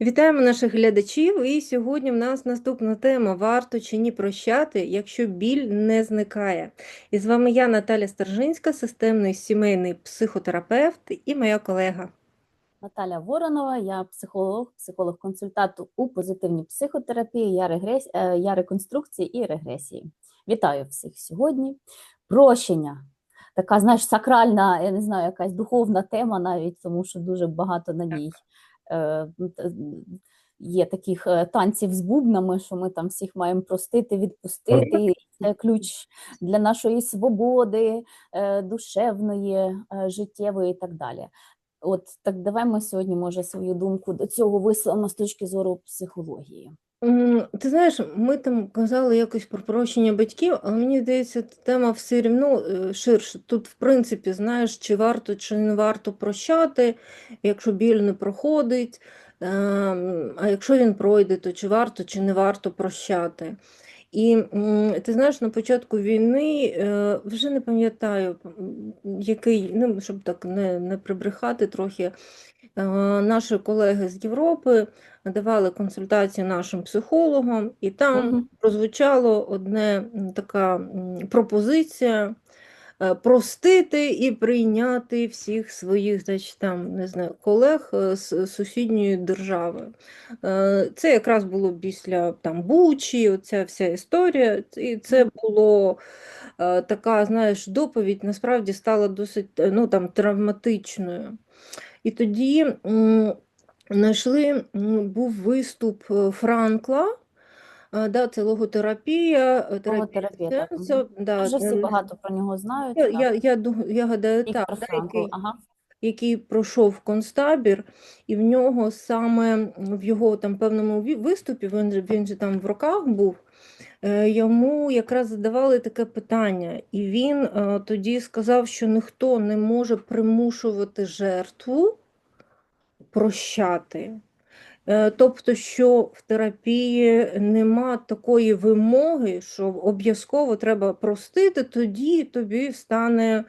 Вітаємо наших глядачів. І сьогодні в нас наступна тема: варто чи ні прощати, якщо біль не зникає. І з вами я, Наталя Стержинська, системний сімейний психотерапевт і моя колега. Наталя Воронова, я психолог, психолог-консультант у позитивній психотерапії, я, регрес... е, я реконструкції і регресії. Вітаю всіх сьогодні. Прощення. Така, знаєш, сакральна, я не знаю, якась духовна тема навіть, тому що дуже багато на ній є таких е, танців з бубнами, що ми там всіх маємо простити, відпустити. Це ключ для нашої свободи, е, душевної, е, життєвої і так далі. От так давай ми сьогодні, може, свою думку до цього висловимо з точки зору психології. Ти знаєш, ми там казали якось про прощення батьків, але мені здається, тема все рівно е, ширше. Тут, в принципі, знаєш, чи варто, чи не варто прощати, якщо біль не проходить. Ем, А якщо він пройде, то чи варто, чи не варто прощати. І ти знаєш, на початку війни е, вже не пам'ятаю, який, ну, щоб так не, не прибрехати трохи, наші колеги з Європи давали консультації нашим психологам, і там Мгм. прозвучало одне така пропозиція е, простити і прийняти всіх своїх, значить, там, не знаю, колег е, з сусідньої держави. Е, Це якраз було після там Бучі, оця вся історія, і це було е, така, знаєш, доповідь насправді стала досить е, ну, там, травматичною. І тоді знайшли, був виступ е, Франкла, е, да, це логотерапія, е, терапія Логотерапія, сенсу, да, Вже всі багато про нього знають. я, я, я, я гадаю, так, да, який, ага. який пройшов концтабір, і в нього саме в його там певному виступі, він же, він же там в роках був, йому якраз задавали таке питання, і він тоді сказав, що ніхто не може примушувати жертву прощати. Е, Тобто, що в терапії нема такої вимоги, що обов'язково треба простити, тоді тобі стане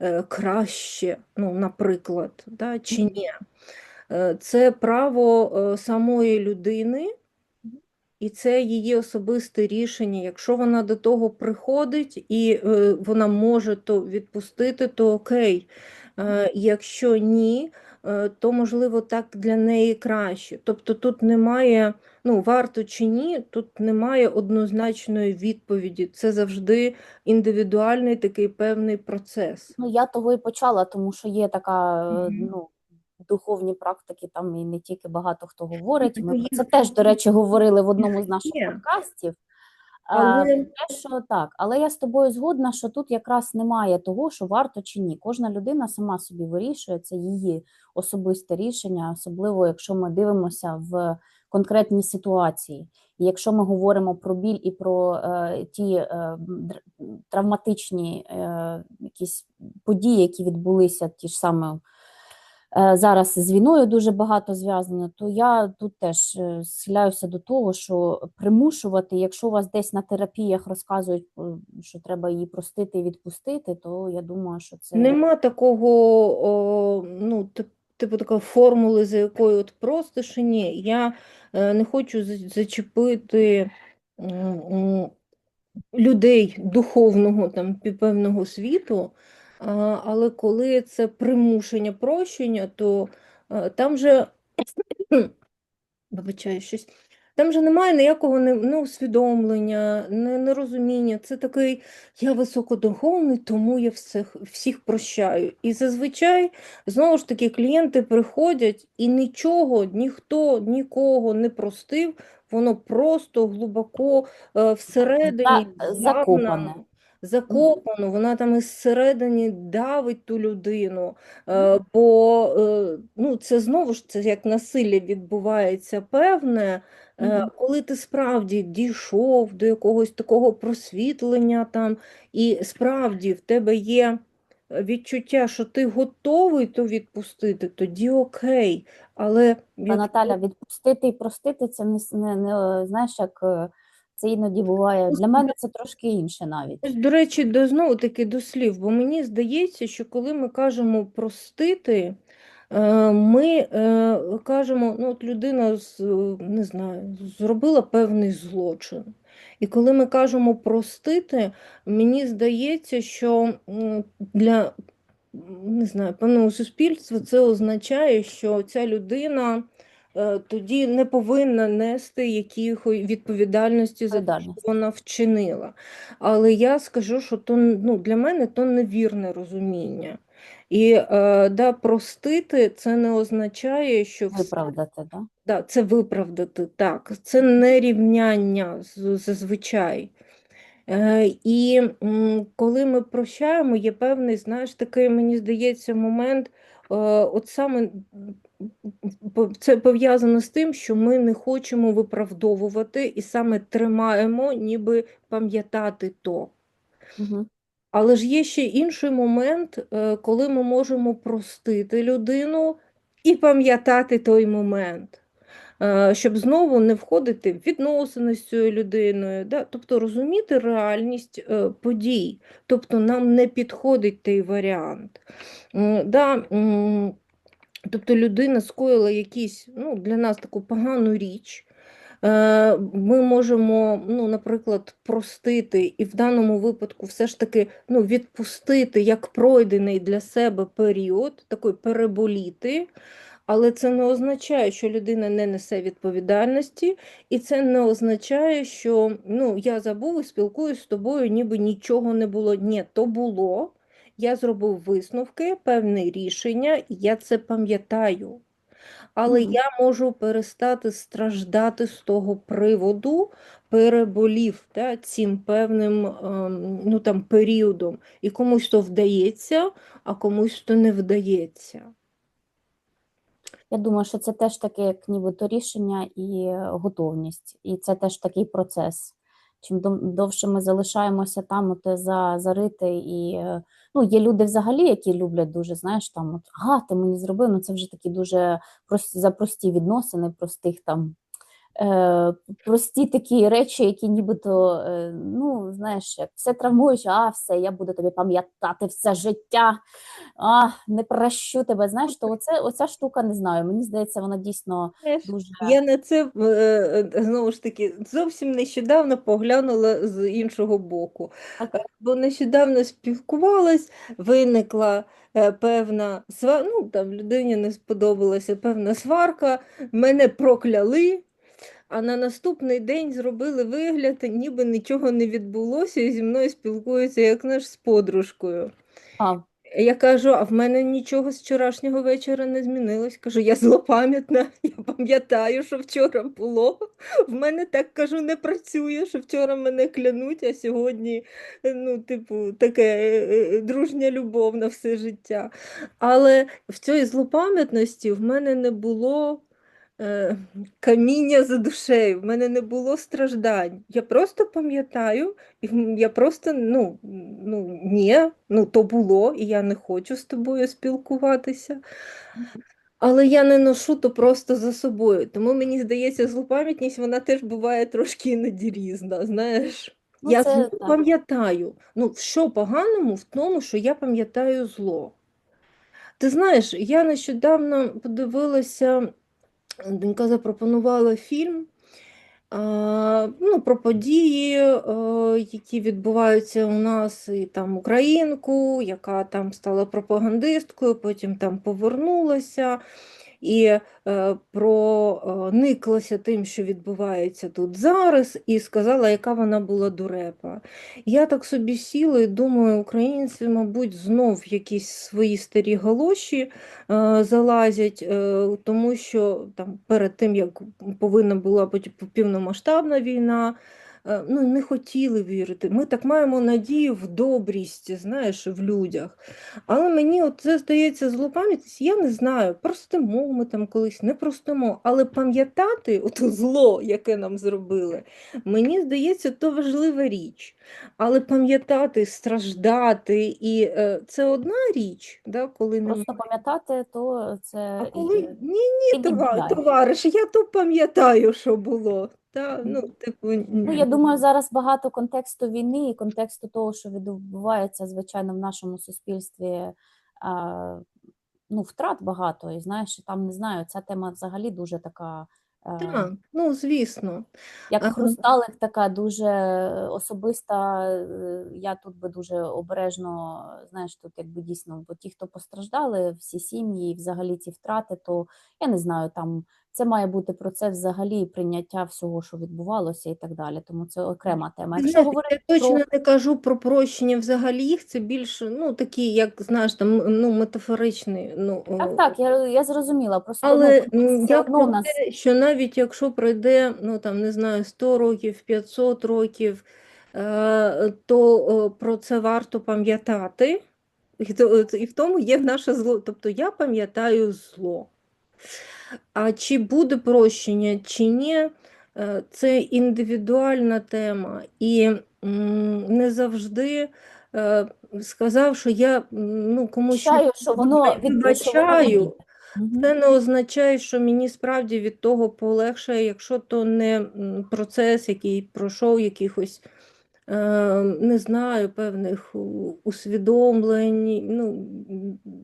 е, краще, ну, наприклад, да, чи ні. Е, Це право самої людини, і це її особисте рішення. Якщо вона до того приходить і вона може то відпустити, то окей. Якщо ні, то можливо так для неї краще. Тобто тут немає, ну, варто чи ні, тут немає однозначної відповіді. Це завжди індивідуальний такий певний процес. Ну, я того і почала, тому що є така, е, Мгм. ну, духовні практики, там і не тільки багато хто говорить. Ну, Ми про це теж, до речі, говорили в одному з наших подкастів. Але- те, що так, але я з тобою згодна, що тут якраз немає того, що варто чи ні. Кожна людина сама собі вирішує, це її особисте рішення, особливо якщо ми дивимося в конкретній ситуації. І якщо ми говоримо про біль і про е, ті е, травматичні е, якісь події, які відбулися, ті ж саме зараз з війною дуже багато зв'язано, то я тут теж е, схиляюся до того, що примушувати, якщо вас десь на терапіях розказують, е, що треба її простити і відпустити, то я думаю, що це Нема такого, о, ну, типу такої формули, за якою от просто що ні. Я е, не хочу за- зачепити людей духовного там певного світу, але коли це примушення прощення, то е, там же вибачаю щось. Там же немає ніякого не, не усвідомлення, нерозуміння. Це такий я високодуховний, тому я всіх, всіх прощаю. І зазвичай, знову ж таки, клієнти приходять і нічого, ніхто нікого не простив, воно просто глибоко е, всередині За- закопане. Закопано, вона там із середини давить ту людину. Е, Бо е, ну, це знову ж це як насилля відбувається певне, е, коли ти справді дійшов до якогось такого просвітлення там, і справді в тебе є відчуття, що ти готовий то відпустити, тоді окей. Але Наталя, відпустити і простити це не, не, не знаєш, як це іноді буває. Для мене це трошки інше навіть. До речі, до знову таки до слів, бо мені здається, що коли ми кажемо простити, Е, Ми е, кажемо, ну от людина з, не знаю, зробила певний злочин. І коли ми кажемо простити, мені здається, що для не знаю, певного суспільства це означає, що ця людина тоді не повинна нести якихось відповідальності за те, що вона вчинила. Але я скажу, що то ну, для мене то невірне розуміння. І е, да, простити це не означає, що все, Виправдати, да? да, це виправдати. Так, це не рівняння зазвичай. Е, і коли ми прощаємо, є певний, знаєш, такий, мені здається, момент, е, от саме це пов'язано з тим, що ми не хочемо виправдовувати і саме тримаємо, ніби пам'ятати то. Угу. Але ж є ще інший момент, е, коли ми можемо простити людину і пам'ятати той момент, е, щоб знову не входити в відносини з цією людиною, да? Тобто розуміти реальність е, подій. Тобто нам не підходить той варіант. Да, тобто людина скоїла якісь, ну, для нас таку погану річ. Е, Ми можемо, ну, наприклад, простити і в даному випадку все ж таки ну, відпустити як пройдений для себе період, такий переболіти, але це не означає, що людина не несе відповідальності, і це не означає, що ну, я забув і спілкуюсь з тобою, ніби нічого не було. Ні, то було. Я зробив висновки, певне рішення, і я це пам'ятаю. Але Мгм. я можу перестати страждати з того приводу, переболів да, цим певним ем, ну, там, періодом. І комусь то вдається, а комусь то не вдається. Я думаю, що це теж таке, як нібито рішення і готовність. І це теж такий процес. Чим дов- довше ми залишаємося там, от за, зарити, і е, ну, є люди взагалі, які люблять дуже, знаєш, там, от, ага, ти мені зробив, ну це вже такі дуже прості, за прості відносини, простих там, прості такі речі, які нібито, е, ну, знаєш, як все травмуюче, а все, я буду тобі пам'ятати все життя а, не прощу тебе. Знаєш, то оце, оця штука не знаю. Мені здається, вона дійсно дуже Я на це е, е, знову ж таки зовсім нещодавно поглянула з іншого боку. Так. Е, Бо нещодавно спілкувалась, виникла е, певна сварка, ну там людині не сподобалася певна сварка, мене прокляли, а на наступний день зробили вигляд, ніби нічого не відбулося, і зі мною спілкуються, як знаєш, з подружкою. а, Я кажу, а в мене нічого з вчорашнього вечора не змінилось. Кажу, я злопам'ятна, я пам'ятаю, що вчора було. В мене так кажу, не працює, що вчора мене клянуть, а сьогодні, ну, типу, таке е, е, дружня любов на все життя. Але в цій злопам'ятності в мене не було е, каміння за душею, в мене не було страждань. Я просто пам'ятаю, я просто, ну, ну, ні, ну, то було, і я не хочу з тобою спілкуватися. Але я не ношу то просто за собою. Тому мені здається, злопам'ятність вона теж буває трошки іноді різна. Знаєш, ну я це пам'ятаю. Ну, що поганому в тому, що я пам'ятаю зло. Ти знаєш, я нещодавно подивилася, донька запропонувала фільм. Ну, про події, е, які відбуваються у нас, і там українку, яка там стала пропагандисткою, потім там повернулася і е, прониклася тим, що відбувається тут зараз, і сказала, яка вона була дурепа. Я так собі сіла і думаю, українці, мабуть, знов якісь свої старі галоші е, залазять, е, тому що там перед тим, як повинна була повномасштабна війна, ну, не хотіли вірити. Ми так маємо надію в добрість, знаєш, в людях. Але мені от це здається злопам'ятність, я не знаю, простимо ми там колись, не простимо, але пам'ятати ото зло, яке нам зробили, мені здається, то важлива річ. Але пам'ятати, страждати, і е, це одна річ, да, коли. Просто пам'ятати, то це А коли ні, ні, і товариш, я то пам'ятаю, що було. Та, ну, типу, Ну, я думаю, зараз багато контексту війни і контексту того, що відбувається, звичайно, в нашому суспільстві, а, ну, втрат багато, і знаєш, там не знаю, ця тема взагалі дуже така. е, Так, ну звісно. Як Ага. хрусталик, така дуже особиста. е, Я тут би дуже обережно, знаєш, тут якби дійсно, бо ті, хто постраждали, всі сім'ї, і взагалі ці втрати, то я не знаю, там це має бути процес взагалі прийняття всього, що відбувалося, і так далі. Тому це окрема тема. Якщо знаєш, говорити я точно про не кажу про прощення взагалі, їх це більше, ну, такі, як знаєш, там, ну, метафоричний. Ну, так, так, я, я зрозуміла. Просто Але ну, я одно про нас те, що навіть якщо пройде, ну там не знаю, 100 років, 500 років, е, то про це варто пам'ятати. І в тому є наше зло. Тобто я пам'ятаю зло. А чи буде прощення, чи ні, е, це індивідуальна тема. І не завжди е, сказав, що я ну, комусь вбачаю, що воно від що воно не вибачаю. буде. Мгм. Це не означає, що мені справді від того полегшає, якщо то не процес, який пройшов якихось, не знаю, певних усвідомлень, ну,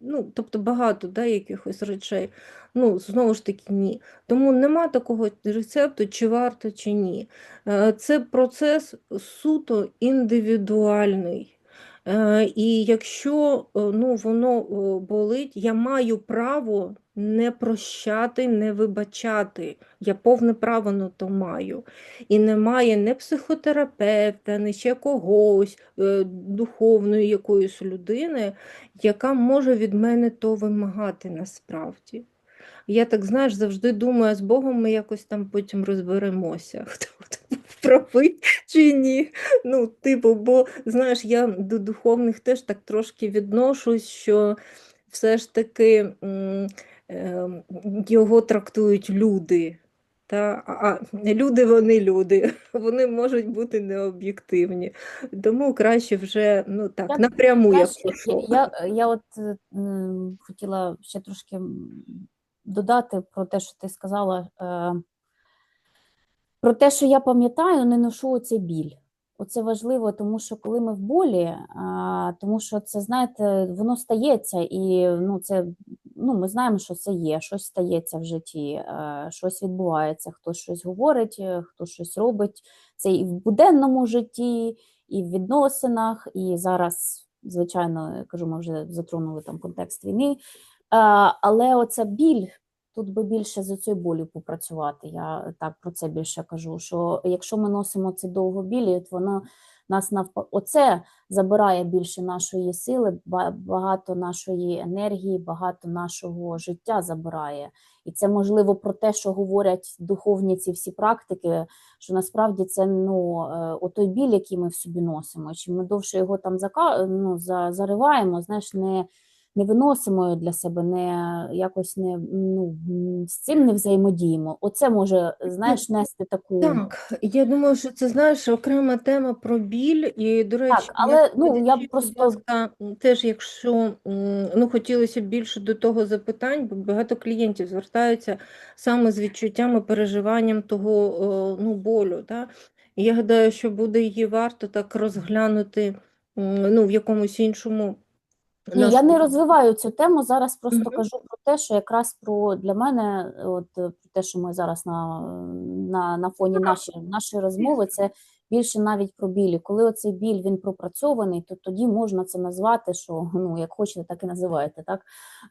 ну, тобто багато да, якихось речей. Ну, знову ж таки, ні. Тому нема такого рецепту, чи варто, чи ні. Е, Це процес суто індивідуальний. Е, І якщо е, ну, воно е, болить, я маю право не прощати, не вибачати. Я повне право на то маю. І немає ні психотерапевта, ні ще когось, е, духовної якоїсь людини, яка може від мене то вимагати насправді. Я так, знаєш, завжди думаю, з Богом ми якось там потім розберемося, хто правий чи ні. Ну, типу, бо знаєш, я до духовних теж так трошки відношусь, що все ж таки м, його трактують люди. Та, а люди вони люди, вони можуть бути необ'єктивні. Тому краще вже ну так, Я- напряму, якщо що. я, я, я от е, м, хотіла ще трошки додати про те, що ти сказала, е, про те, що я пам'ятаю, не ношу оцей біль. Оце важливо, тому що коли ми в болі, а, тому що це, знаєте, воно стається, і ну, це, ну, ми знаємо, що це є, щось стається в житті, е, щось відбувається, хтось щось говорить, е, хтось щось робить. Це і в буденному житті, і в відносинах, і зараз, звичайно, кажу, ми вже затронули там контекст війни. А, але оця біль, тут би більше за цією болю попрацювати. Я так про це більше кажу. Що якщо ми носимо ці довго білі, от воно нас навпаки, оце забирає більше нашої сили, ба- багато нашої енергії, багато нашого життя забирає. І це можливо про те, що говорять духовні ці всі практики, що насправді це ну, е, отой біль, який ми в собі носимо. Чим ми довше його там зака, ну, зариваємо, знаєш, не, не виносимо для себе, не якось не ну, з цим не взаємодіємо. Оце може, знаєш, нести таку. Так, я думаю, що це знаєш окрема тема про біль. І, до речі, але, ну, я просто- теж, якщо ну, хотілося б більше до того запитань, бо багато клієнтів звертаються саме з відчуттями, переживанням того ну, болю. Да? І я гадаю, що буде її варто так розглянути ну, в якомусь іншому. Ні, я не розвиваю цю тему. Зараз просто Мгм. кажу про те, що якраз про для мене, от е, про те, що ми зараз на, на, на фоні нашої, нашої розмови, це більше навіть про білі. Коли оцей біль він пропрацьований, то тоді можна це назвати, що ну як хочете, так і називаєте. Так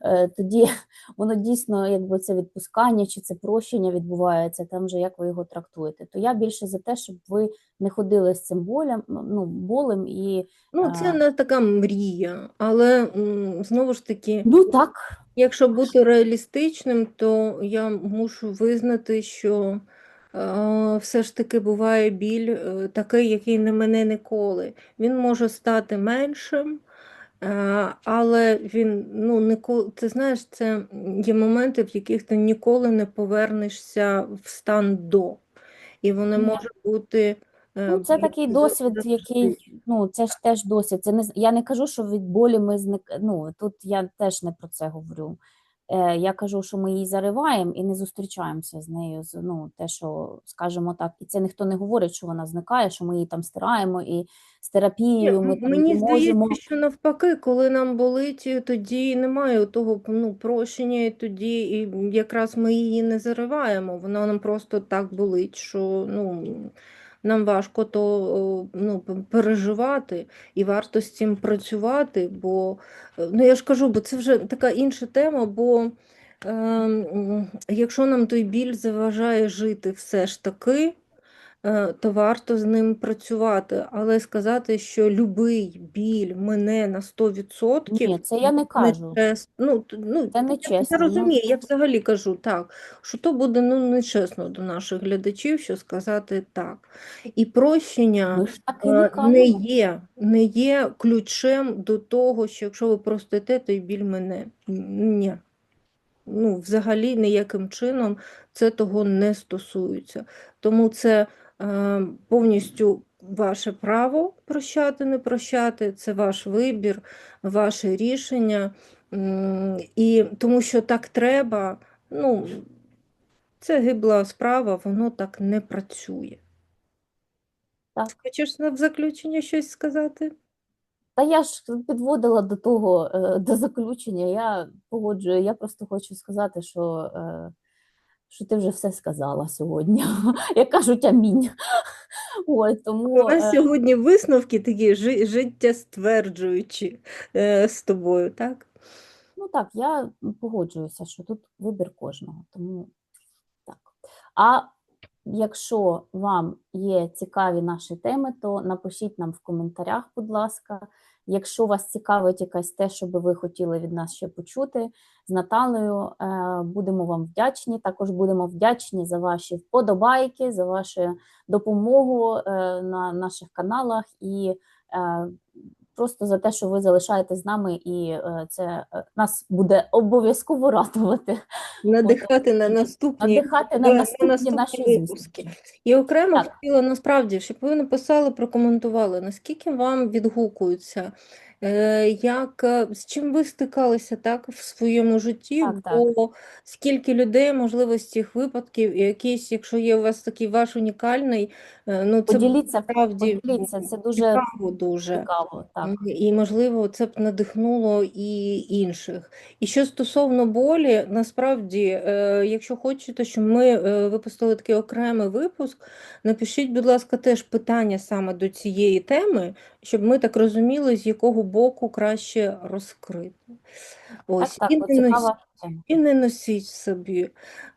е, тоді воно дійсно, якби це відпускання чи це прощення відбувається, там же як ви його трактуєте. То я більше за те, щоб ви не ходили з цим болем, ну болем і Ну, це не така мрія, але знову ж таки. ну так. Якщо бути реалістичним, то я мушу визнати, що е, все ж таки буває біль е, такий, який не мене ніколи. Він може стати меншим, е, але він ну ніколи. Ти знаєш, це є моменти, в яких ти ніколи не повернешся в стан до. І вони можуть бути. е, Ну, це такий досвід, який, ну, це ж теж досвід. Це не, я не кажу, що від болі ми зник... ну, тут я теж не про це говорю. Е, я кажу, що ми її зариваємо і не зустрічаємося з нею. з- Ну, те, що, скажімо так, і це ніхто не говорить, що вона зникає, що ми її там стираємо, і з Ні, терапією ми там Мені можемо. здається, що навпаки, коли нам болить, тоді немає того ну, прощення, і тоді і якраз ми її не зариваємо. Вона нам просто так болить, що ну, нам важко то ну, переживати, і варто з цим працювати, бо е, ну, я ж кажу, бо це вже така інша тема, бо ем, якщо нам той біль заважає жити все ж таки то варто з ним працювати. Але сказати, що любий біль мене на 100%, Ні, це я не кажу. чесно. Ну, ну, Це не я, чесно. я Ну, розумію, я взагалі кажу так, що то буде ну, нечесно до наших глядачів, що сказати так. І прощення так і не е, не є, не є ключем до того, що якщо ви простите, то й біль мене. Ні. Ну, взагалі ніяким чином це того не стосується. Тому це е, повністю ваше право прощати, не прощати, це ваш вибір, ваше рішення. І тому що так треба, ну, це гибла справа, воно так не працює. Так. Хочеш в заключення щось сказати? Та я ж підводила до того, е, до заключення. Я погоджую. Я просто хочу сказати, що, е, що ти вже все сказала сьогодні. Як кажуть, амінь. Ой, тому У нас е, сьогодні висновки такі жи- життєстверджуючі е, з тобою, так? ну так, я погоджуюся, що тут вибір кожного. Тому так. А якщо вам є цікаві наші теми, то напишіть нам в коментарях, будь ласка. Якщо вас цікавить якась те, що би ви хотіли від нас ще почути з Наталею, е, будемо вам вдячні. Також будемо вдячні за ваші вподобайки, за вашу допомогу е, на наших каналах і е, просто за те, що ви залишаєтесь з нами, і е, це е, нас буде обов'язково радувати, Надихати на наступні, надихати на на наступні наступні наші випуски. І окремо Так. хотіла насправді, щоб ви написали, прокоментували, наскільки вам відгукуються, як, е, з чим ви стикалися так, в своєму житті, Так, так. бо скільки людей, можливо, з цих випадків, і якийсь, якщо є у вас такий ваш унікальний, е, ну це Поділіться, справді поділіться, це дуже цікаво дуже. цікаво. Так. І, можливо, це б надихнуло і інших. І що стосовно болі, насправді, е, якщо хочете, щоб ми е, випустили такий окремий випуск, напишіть, будь ласка, теж питання саме до цієї теми, щоб ми так розуміли, з якого боку краще розкрити. Ось, так, і не носіть, і не носіть собі.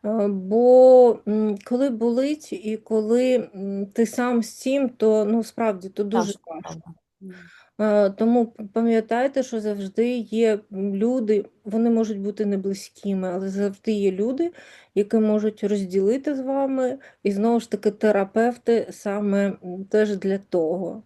Е, Бо коли болить і коли ти сам з цим, то ну, справді то дуже Так, важко. Е, Тому пам'ятайте, що завжди є люди, вони можуть бути не близькими, але завжди є люди, які можуть розділити з вами, і знову ж таки терапевти саме теж для того.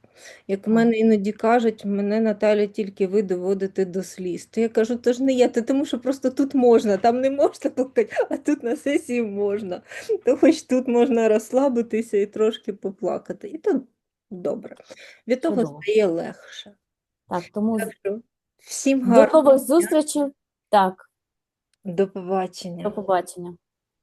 Як в мене іноді кажуть, мене Наталя тільки ви доводите до сліз. То я кажу, то ж не я, то тому що просто тут можна, там не можна плакати, а тут на сесії можна. То хоч тут можна розслабитися і трошки поплакати. І то добре. Від того Чудово. стає легше. Так, тому Так що всім до гарного нових дня. зустрічей. Так, До побачення. до побачення.